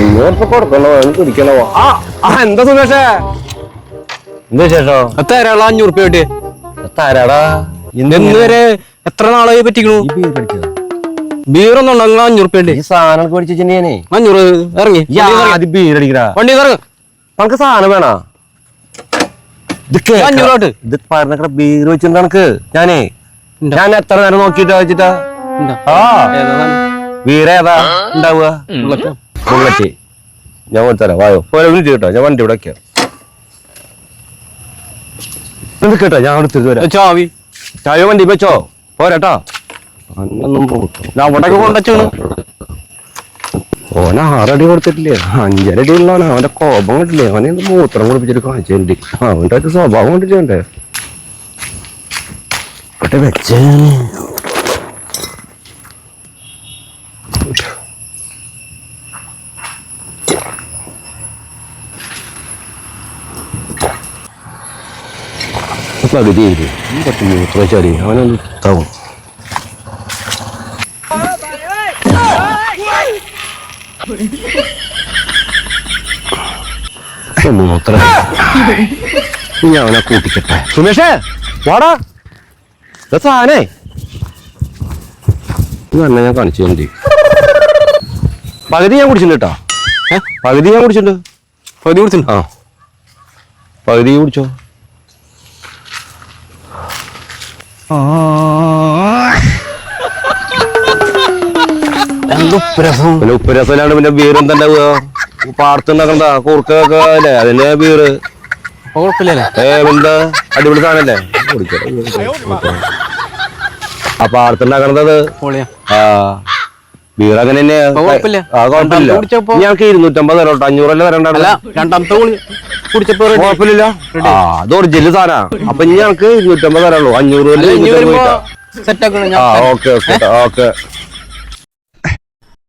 കൊടുക്കണോ കുടിക്കണോ ആ ആ എന്താ സുമേഷേ? എന്താ വിശേഷോ? തരാള അഞ്ഞൂറ് റുപ്യ കിട്ടിയ താരാടാ. ഇന്ന് വരെ എത്ര നാളായി പറ്റിക്കണു? ഈ ബീർ അടിച്ചതാ. ബീറൊന്നും ഉണ്ടെങ്കിൽ അഞ്ഞൂറ് റുപ്യ ഈ സാധനം പഠിച്ചേ അഞ്ഞൂറ് ഇറങ്ങി. ഈ ആദ്യം ബീർ അടിക്കടാ. വണ്ടി ഇറങ്ങ. നമുക്ക് സാധനം വേണോ? ഇത് കേക്ക്. അഞ്ഞൂറോട്ട് ഇത് പറഞ്ഞ ബീർ വെച്ചിട്ടുണ്ട് എനിക്ക് ഞാനേ. ഞാൻ എത്ര നേരം നോക്കിട്ടാ വെച്ചിട്ടാ? ആ. ഏതാ ബീർ ഏതാ? ഉണ്ടാവുക. ബുള്ളറ്റ്. ഞാൻ കൊടുത്തരാം വായോ. പോലെ വിളിച്ചു കേട്ടോ. ഞാൻ വണ്ടി ഇവിടെ വെക്കാം. ഇത് കേട്ടോ. ഞാൻ അവിടെ തിരിച്ചു വരാം. ചാവി ചായ വണ്ടി വെച്ചോ. പോരാട്ടോ. ഞാൻ അവിടൊക്കെ കൊണ്ടുവച്ചാണ് ഓന ആറടി കൊടുത്തിട്ടില്ലേ? അഞ്ചരടി ഉള്ളവന. അവന്റെ കോപം കണ്ടില്ലേ? അവനെ എന്ത് മൂത്രം കുടിപ്പിച്ചിട്ട് കാണിച്ചിട്ടുണ്ട് അവന്റെ സ്വഭാവം കണ്ടിട്ടുണ്ടേ ഇവിടെ വെച്ചേ പകുതി കുറച്ച് മൂത്ര വെച്ചാടി അവനൊന്ന് താവും മൂത്ര ഞാൻ അവനെ കൂട്ടിക്കട്ടെ സുമേഷേ വാടാ സാധനേ ഇത് തന്നെ ഞാൻ കാണിച്ചു തണ്ടി പകുതി ഞാൻ കുടിച്ചിട്ടുണ്ട് കേട്ടോ പകുതി ഞാൻ കുടിച്ചിട്ടുണ്ട് പതി കുടിച്ചിട്ടുണ്ട് ആ പകുതി കുടിച്ചോ പിന്നെ ഉപ്പ് രസമില്ലാണ്ട് പിന്നെ ബീർ എന്താ? ഉണ്ടാവുക പാടത്തുണ്ടാക്കണ്ട കൂർക്കൊക്കെ അല്ലേ അതിന്റെ ബീറ് ഏ എന്താ? അടിപൊളി സാധനല്ലേ. ആ പാടത്തുണ്ടാക്കണത് ആ. ബീർ അങ്ങനെ തന്നെ കുഴപ്പമില്ല. കുടിച്ചപ്പോ- ഞങ്ങൾക്ക് ഇരുന്നൂറ്റമ്പത് തരോട്ടോ അഞ്ഞൂറല്ലേ അല്ല വരണ്ടല്ല രണ്ടാമത്തെ കുളി കുടിച്ചപ്പോ ready. കുഴപ്പമില്ല. ആ അത് ഒറിജിനൽ സാധനാ. അപ്പൊ ഇനി ഞങ്ങൾക്ക് ഇരുന്നൂറ്റമ്പത് തരുള്ളൂ അഞ്ഞൂറ് അല്ല, ഇനി വരുമ്പോ സെറ്റ് ആക്കണം ആ ഞാൻ ഓക്കെ ഓക്കെ. ഓക്കെ.